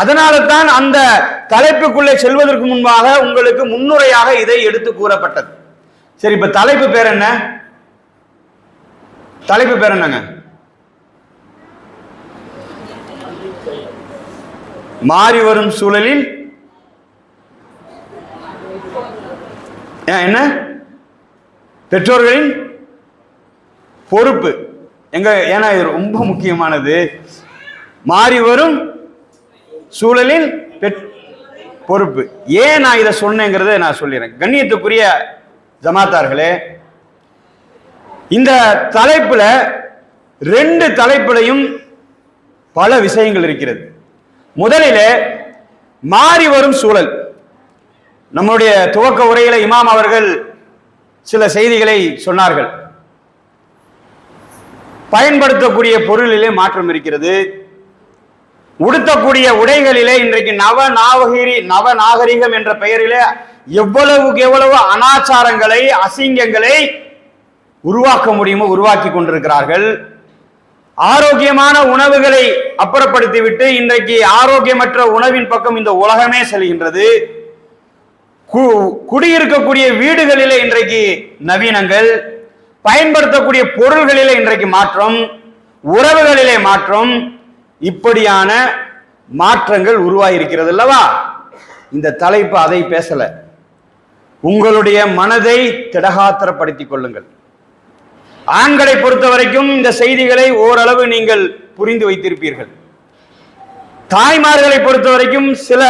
அதனால தான் அந்த தலைப்புக்குள்ளே செல்வதற்கு முன்பாக உங்களுக்கு முன்னுரையாக இதை எடுத்து கூறப்பட்டது. சரி இப்ப தலைப்பு பேர் என்ன? தலைப்பு பேர் என்னங்க? மாறி வரும் சூழலில் ஏன், என்ன? பெற்றோர்களின் பொறுப்பு. எங்க ஏன்னா இது ரொம்ப முக்கியமானது. மாறி வரும் சூழலில் பெற்- பொறுப்பு. ஏன் நான் இதை சொன்னேங்கிறத நான் சொல்லிடுறேன். கண்ணியத்துக்குரிய ஜமாத்தார்களே இந்த தலைப்புல ரெண்டு தலைப்புலையும் பல விஷயங்கள் இருக்கிறது. முதலிலே மாறி வரும் சூழல். நம்முடைய துவக்க உரையில இமாம் அவர்கள் சில செய்திகளை சொன்னார்கள். பயன்படுத்தக்கூடிய பொருளிலே மாற்றம் இருக்கிறது. உடுத்தக்கூடிய உடைகளிலே இன்றைக்கு நவ நாவகிரி நவ நாகரிகம் என்ற பெயரிலே எவ்வளவுக்கு எவ்வளவு அனாச்சாரங்களை அசிங்கங்களை உருவாக்க முடியுமோ உருவாக்கி கொண்டிருக்கிறார்கள். ஆரோக்கியமான உணவுகளை அப்புறப்படுத்திவிட்டு இன்றைக்கு ஆரோக்கியமற்ற உணவின் பக்கம் இந்த உலகமே செல்கின்றது. கு- குடியிருக்கக்கூடிய வீடுகளிலே இன்றைக்கு நவீனங்கள் பயன்படுத்தக்கூடிய பொருள்களிலே இன்றைக்கு மாற்றம் உறவுகளிலே மாற்றம் இப்படியான மாற்றங்கள் உருவாகி அல்லவா? இந்த தலைப்பு அதை பேசல. உங்களுடைய மனதை திடகாத்திரப்படுத்திக் கொள்ளுங்கள். ஆண்களை பொறுத்த வரைக்கும் இந்த செய்திகளை ஓரளவு நீங்கள் புரிந்து வைத்திருப்பீர்கள். தாய்மார்களை பொறுத்த வரைக்கும் சில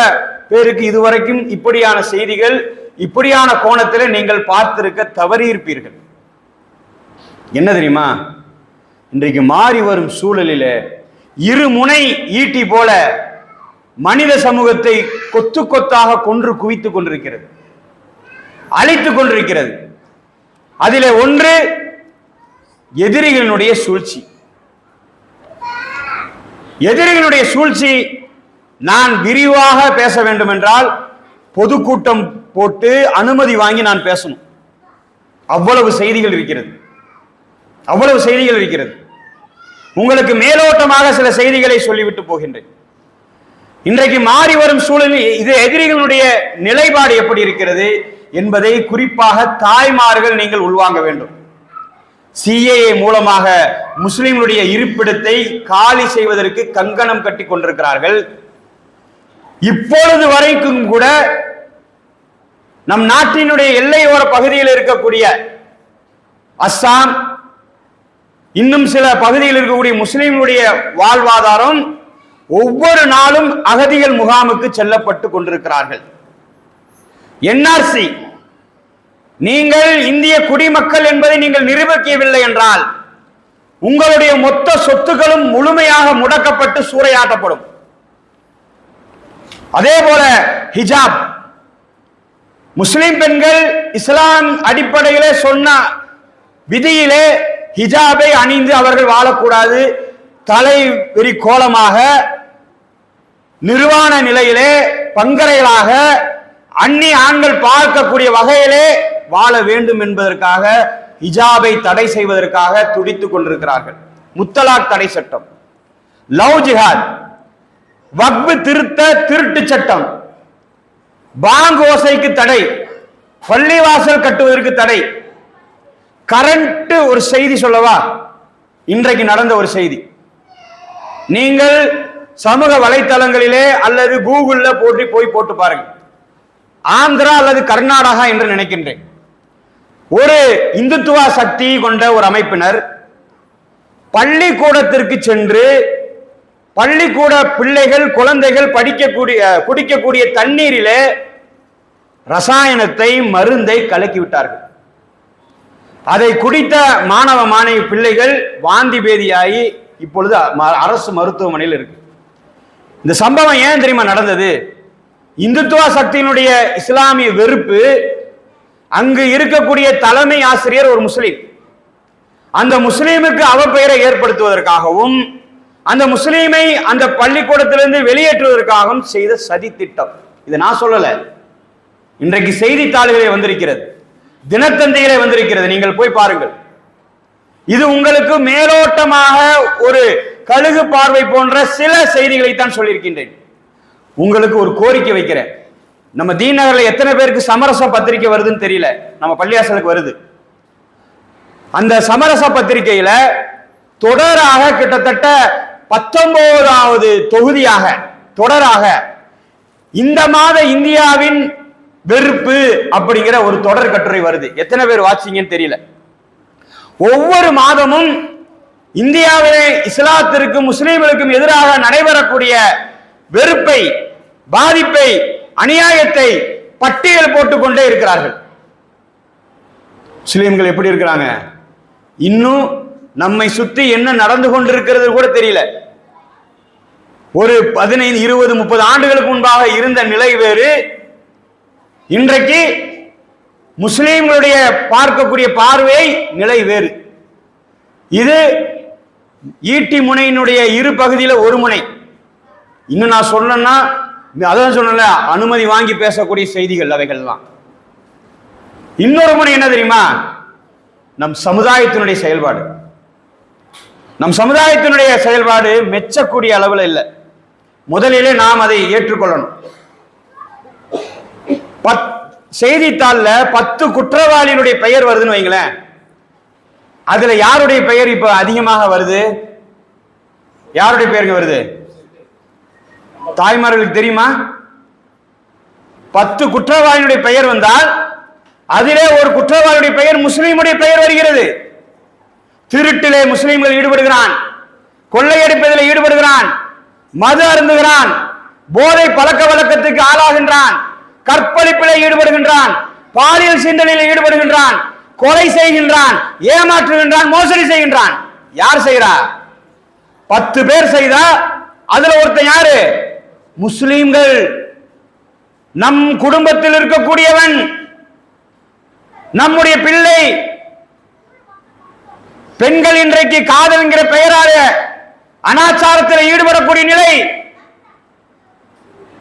பேருக்கு இதுவரைக்கும் இப்படியான செய்திகள் இப்படியான கோணத்தில் நீங்கள் பார்த்திருக்க தவறியிருப்பீர்கள். என்ன தெரியுமா? இன்றைக்கு மாறி வரும் சூழலிலே இரு முனை ஈட்டி போல மனித சமூகத்தை கொத்து கொத்தாக கொன்று குவித்துக் கொண்டிருக்கிறது. அழித்துக் கொண்டிருக்கிறது. அதிலே ஒன்று எதிரிகளினுடைய சூழ்ச்சி. எதிரிகளுடைய சூழ்ச்சி நான் விரிவாக பேச வேண்டும் என்றால் பொதுக்கூட்டம் போட்டு அனுமதி வாங்கி நான் பேசணும். அவ்வளவு செய்திகள் இருக்கிறது. அவ்வளவு செய்திகள் இருக்கிறது. உங்களுக்கு மேலோட்டமாக சில செய்திகளை சொல்லிவிட்டு போகின்றேன். இன்றைக்கு மாறி வரும் சூழலில் இது எதிரிகளுடைய நிலைப்பாடு எப்படி இருக்கிறது என்பதை குறிப்பாக தாய்மார்கள் நீங்கள் உள்வாங்க வேண்டும். சிஏஏ மூலமாக முஸ்லிம்களுடைய இருப்பிடத்தை காலி செய்வதற்கு கங்கணம் கட்டி கொண்டிருக்கிறார்கள். இப்பொழுது வரைக்கும் கூட நம் நாட்டினுடைய எல்லையோர பகுதியில் இருக்கக்கூடிய அஸ்ஸாம் இன்னும் சில பகுதியில் இருக்கக்கூடிய முஸ்லீம்களுடைய வாழ்வாதாரம் ஒவ்வொரு நாளும் அகதிகள் முகாமுக்கு செல்லப்பட்டு கொண்டிருக்கிறார்கள். என்ஆர்சி நீங்கள் இந்திய குடிமக்கள் என்பதை நீங்கள் நிரூபிக்கவில்லை என்றால் உங்களுடைய மொத்த சொத்துக்களும் முழுமையாக முடக்கப்பட்டு சூறையாட்டப்படும் அதே போல ஹிஜாப் முஸ்லிம் பெண்கள் இஸ்லாம் அடிப்படையிலே சொன்ன விதியிலே ஹிஜாபை அணிந்து அவர்கள் வாழக்கூடாது. தலை வெறி கோலமாக நிர்வாண நிலையிலே பங்கரைகளாக அந்நிய ஆண்கள் பார்க்கக்கூடிய வகையிலே வாழ வேண்டும் என்பதற்காக ஹிஜாபை தடை செய்வதற்காக துடித்துக் கொண்டிருக்கிறார்கள். முத்தலாக் தடை சட்டம். லவ் ஜிஹாத். வக்பு திருத்த திருட்டு சட்டம். பாங்கோசைக்கு தடை. பள்ளிவாசல் கட்டுவதற்கு தடை. கரண்ட் ஒரு செய்தி சொல்லவா? இன்றைக்கு நடந்த ஒரு செய்தி. நீங்கள் சமூக வலைத்தளங்களிலே அல்லது கூகுள்ல போட்டு போய் போட்டு பாருங்க. ஆந்திரா அல்லது கர்நாடகா என்று நினைக்கின்றேன். ஒரு இந்துத்துவ சக்தி கொண்ட ஒரு அமைப்பினர் பள்ளிக்கூடத்திற்கு சென்று பள்ளிக்கூட பிள்ளைகள் குழந்தைகள் படிக்கக்கூடிய குடிக்கக்கூடிய தண்ணீரிலே ரசாயனத்தை மருந்தை கலக்கி விட்டார்கள். அதை குடித்த மாணவ மாணவி பிள்ளைகள் வாந்தி பேதியாகி இப்பொழுது ம- அரசு மருத்துவமனையில் இருக்கு. இந்த சம்பவம் ஏன் தெரியுமா நடந்தது? இந்துத்துவ சக்தியினுடைய இஸ்லாமிய வெறுப்பு அங்கு இருக்கக்கூடிய தலைமை ஆசிரியர் ஒரு முஸ்லீம். அந்த முஸ்லீமுக்கு அவப்பெயரை ஏற்படுத்துவதற்காகவும் அந்த முஸ்லீமை அந்த பள்ளிக்கூடத்திலிருந்து வெளியேற்றுவதற்காகவும் செய்த சதி திட்டம் இதை நான் சொல்லல. இன்றைக்கு செய்தித்தாள்களே வந்திருக்கிறது. தினத்தந்தியிலே வந்திருக்கிறது. நீங்கள் போய் பாருங்கள். இது உங்களுக்கு மேலோட்டமாக ஒரு கழுகு பார்வை போன்ற சில செய்திகளை தான் சொல்லியிருக்கின்றேன். உங்களுக்கு ஒரு கோரிக்கை வைக்கிறேன். நம்ம தீன் எத்தனை பேருக்கு சமரச பத்திரிக்கை வருதுன்னு தெரியல. நம்ம பள்ளியாசலுக்கு வருது. அந்த சமரச பத்திரிகையில தொடராக கிட்டத்தட்ட பத்தொன்பதாவது தொகுதியாக தொடராக இந்த மாத இந்தியாவின் வெறுப்பு அப்படிங்கிற ஒரு தொடர் கட்டுரை வருது. எத்தனை பேர் வாட்சிங்கன்னு தெரியல. ஒவ்வொரு மாதமும் இந்தியாவிலே இஸ்லாத்திற்கும் முஸ்லீம்களுக்கும் எதிராக நடைபெறக்கூடிய வெறுப்பை பாதிப்பை அநியாயத்தை பட்டியல் போட்டுக்கொண்டே இருக்கிறார்கள். முஸ்லீம்கள் எப்படி இருக்கிறாங்க? இன்னும் நம்மை சுற்றி என்ன நடந்து கொண்டிருக்கிறது கூட தெரியல. ஒரு பதினைந்து இருபது முப்பது ஆண்டுகளுக்கு முன்பாக இருந்த நிலை வேறு. இன்றைக்கு முஸ்லீம்களுடைய பார்க்கக்கூடிய பார்வை நிலை வேறு. இது ஈட்டி முனையினுடைய இரு பகுதியில் ஒரு முனை. இன்னும் நான் சொல்லணும்னா அதான் சொன்னல அனுமதி வாங்கி பேசக்கூடிய செய்திகள் அவைகள்லாம். இன்னொரு முனை என்ன தெரியுமா? நம் சமுதாயத்தினுடைய செயல்பாடு. நம் சமுதாயத்தினுடைய செயல்பாடு மெச்சக்கூடிய அளவில் இல்லை. முதலிலே நாம் அதை ஏற்றுக்கொள்ளணும். பத் செய்தித்தாளில் பத்து குற்றவாளியினுடைய பெயர் வருதுன்னு வைங்களேன். அதுல யாருடைய பெயர் இப்ப அதிகமாக வருது? யாருடைய பெயருக்கு வருது? தாய்மார்களுக்கு தெரியுமா? பத்து குற்றவாளியினுடைய பெயர் வந்தால் அதிலே ஒரு குற்றவாளியுடைய பெயர் முஸ்லீமுடைய பெயர் வருகிறது. திருட்டிலே முஸ்லீம்கள் ஈடுபடுகிறான். கொள்ளையடிப்பதில் ஈடுபடுகிறான். மது அருந்துகிறான். போதை பழக்க வழக்கத்துக்கு ஆளாகின்றான். கற்பழிப்பில் ஈடுபடுகின்றான் பாலியல் சிந்தனையில் ஈடுபடுகின்றான் கொலை செய்கின்றான் ஏமாற்றுகின்றான் மோசடி செய்கின்றான். யார் செய்கிறா பத்து பேர் செய்தா? அதுல ஒருத்தன் யாரு? முஸ்லீம்கள். நம் குடும்பத்தில் இருக்கக்கூடியவன். நம்முடைய பிள்ளை. பெண்கள் இன்றைக்கு காதல் என்கிற பெயரால அனாச்சாரத்தில் ஈடுபடக்கூடிய நிலை.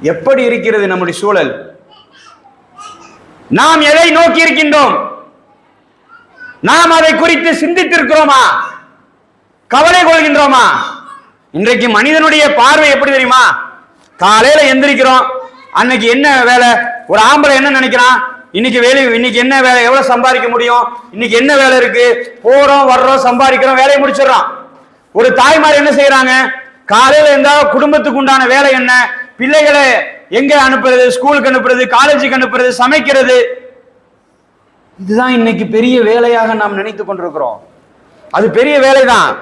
எப்படி இருக்கிறது நம்முடைய சூழல்? நாம் எதை நோக்கி இருக்கின்றோம் நாம் அதை குறித்து சிந்தித்திருக்கிறோமா? கவலை கொள்கின்றோமா? இன்றைக்கு மனிதனுடைய பார்வை எப்படி தெரியுமா? காலையில எந்திரிக்கிறோம். அன்னைக்கு என்ன வேலை? ஒரு ஆம்பளை என்ன நினைக்கிறான்? இன்னைக்கு வேலை இன்னைக்கு என்ன வேலை? எவ்வளவு சம்பாதிக்க முடியும்? இன்னைக்கு என்ன வேலை இருக்கு? போறோம் வர்றோம் சம்பாதிக்கிறோம் வேலையை முடிச்சிடறோம். ஒரு தாய்மார் என்ன செய்யறாங்க காலையில இருந்தா குடும்பத்துக்கு உண்டான வேலை என்ன? பிள்ளைகளை எங்க அனுப்புறது? ஸ்கூலுக்கு அனுப்புறது? காலேஜுக்கு அனுப்புறது? சமைக்கிறது? இதுதான் இன்னைக்கு பெரிய வேலையாக நாம் நினைத்துக் கொண்டிருக்கிறோம். அது பெரிய வேலைதான்.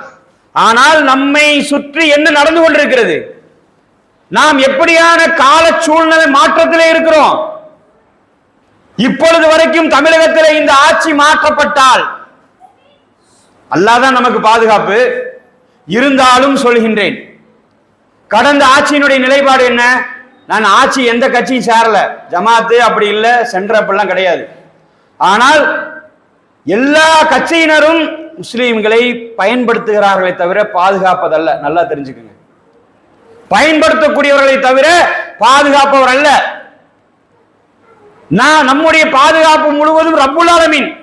ஆனால் நம்மை சுற்றி என்ன நடந்து கொண்டிருக்கிறது? நாம் எப்படியான கால சூழ்நிலை மாற்றத்திலே இருக்கிறோம்? இப்பொழுது வரைக்கும் தமிழகத்தில் இந்த ஆட்சி மாற்றப்பட்டால் அல்லாதான் நமக்கு பாதுகாப்பு இருந்தாலும் சொல்கின்றேன். கடந்த ஆட்சியினுடைய நிலைப்பாடு என்ன? நான் ஆட்சி எந்த கட்சியும் சேரல. ஜமாத்து அப்படி இல்லை சென்ற அப்படிலாம் கிடையாது. ஆனால் எல்லா கட்சியினரும் முஸ்லீம்களை பயன்படுத்துகிறார்களே தவிர பாதுகாப்பதல்ல. நல்லா தெரிஞ்சுக்குங்க. பயன்படுத்தக்கூடியவர்களை தவிர பாதுகாப்பவர் அல்ல. நான் நம்முடைய பாதுகாப்பு முழுவதும் ரப்புல்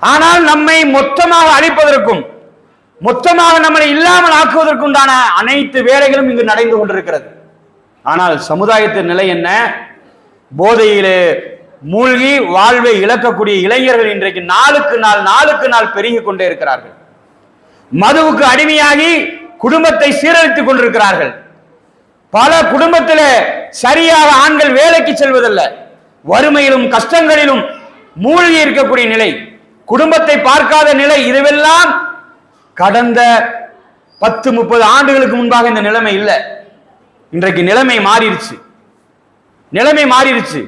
ஆனால் நம்மை மொத்தமாக அழிப்பதற்கும் மொத்தமாக நம்மளை இல்லாமல் ஆக்குவதற்குண்டான அனைத்து வேலைகளும் இங்கு நடந்து கொண்டிருக்கிறது. ஆனால் சமுதாயத்தின் நிலை என்ன? போதையிலே மூழ்கி வாழ்வை இழக்கக்கூடிய இளைஞர்கள் இன்றைக்கு நாளுக்கு நாள் நாளுக்கு நாள் பெருகி கொண்டே இருக்கிறார்கள். மதுவுக்கு அடிமையாகி குடும்பத்தை சீரழித்துக் கொண்டிருக்கிறார்கள். பல குடும்பத்தில் சரியாக ஆண்கள் வேலைக்கு செல்வதல்ல. வறுமையிலும் கஷ்டங்களிலும் மூழ்கி இருக்கக்கூடிய நிலை. குடும்பத்தை பார்க்காத நிலை இதுவெல்லாம் கடந்த பத்து முப்பது ஆண்டுகளுக்கு முன்பாக இந்த நிலைமை இல்லை. இன்றைக்கு நிலைமை மாறிடுச்சு. நிலைமை மாறிடுச்சு.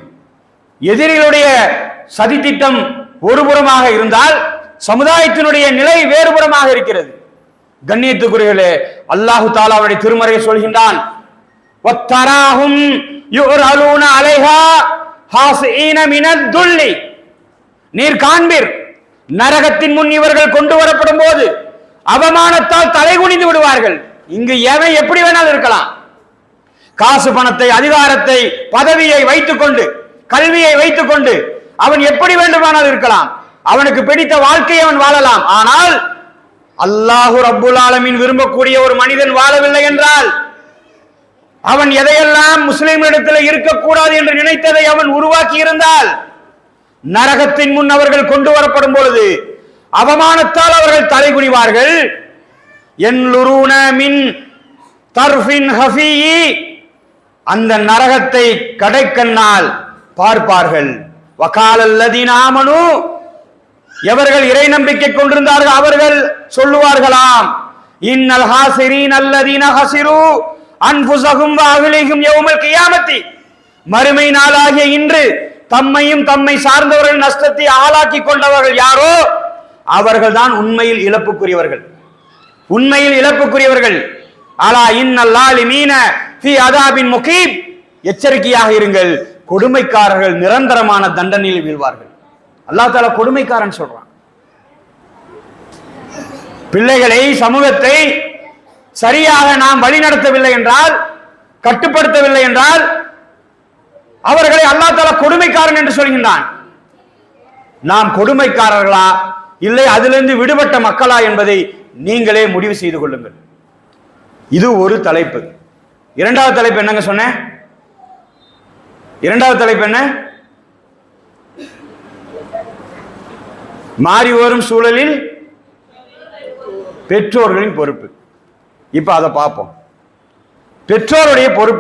எதிரிகளுடைய சதித்திட்டம் ஒருபுறமாக இருந்தால் சமுதாயத்தினுடைய நிலை வேறுபுறமாக இருக்கிறது. கண்ணியத்துக்குரியர்களே அல்லாஹு தாலாவுடைய திருமறையை சொல்கின்றான். அலைஹா நீர் காண்பீர் நரகத்தின் முன் இவர்கள் கொண்டு வரப்படும் போது அவமானத்தால் தலை குனிந்து விடுவார்கள். இங்கு எவன் எப்படி வேணாலும் இருக்கலாம். காசு பணத்தை அதிகாரத்தை பதவியை வைத்துக்கொண்டு கல்வியை வைத்துக்கொண்டு அவன் எப்படி வேண்டுமானால் இருக்கலாம். அவனுக்கு பிடித்த வாழ்க்கையை அவன் வாழலாம். ஆனால் அல்லாஹு ரப்புல் ஆலமின் விரும்பக்கூடிய ஒரு மனிதன் வாழவில்லை என்றால் அவன் எதையெல்லாம் முஸ்லிம்களிடத்தில் இருக்கக்கூடாது என்று நினைத்ததை அவன் உருவாக்கி இருந்தால் நரகத்தின் முன் அவர்கள் கொண்டு வரப்படும் பொழுது அவமானத்தால் அவர்கள் தலைகுனிவார்கள். என்லுருன மின் தர்ஃபின் ஹஃபீயி அந்த நரகத்தை கடைக்கண்ணால் பார்ப்பார்கள். வகாலல்லதீன எவர்கள் இறை நம்பிக்கை கொண்டிருந்தார்கள் அவர்கள் சொல்லுவார்களாம். இன்னல் ஹாசிரீன் அல்லதீன ஹசிரு அன்புசகும் அகிலிகும் யௌமல் கியாமத்தி. மறுமை நாளாகிய இன்று தம்மையும் தம்மை சார்ந்தவர்கள் நஷ்டத்தை ஆளாக்கி கொண்டவர்கள் யாரோ அவர்கள் தான் உண்மையில் இழப்புக்குரியவர்கள். உண்மையில் இழப்புக்குரியவர்கள். அலா இன்னல்லாலி மீன அதாபின் முகீப் எச்சரிக்கையாக இருங்கள் கொடுமைக்காரர்கள் நிரந்தரமான தண்டனையில் வீழ்வார்கள் அல்லாஹ் தால கொடுமைக்காரன் சொல்றான் பிள்ளைகளை சமூகத்தை சரியாக நாம் வழிநடத்தவில்லை என்றால் கட்டுப்படுத்தவில்லை என்றால் அவர்களை அல்லாஹ் தால கொடுமைக்காரன் என்று சொல்கின்றான் நாம் கொடுமைக்காரர்களா இல்லை அதிலிருந்து விடுபட்ட மக்களா என்பதை நீங்களே முடிவு செய்து கொள்ளுங்கள் இது ஒரு தலைப்பு இரண்டாவது தலைப்பு என்னங்க சொன்னேன் இரண்டாவது தலைப்பு என்ன? மாறி வரும் சூழலில் பெற்றோர்களின் பொறுப்பு. இப்ப அதை பார்ப்போம். பெற்றோருடைய பொறுப்பு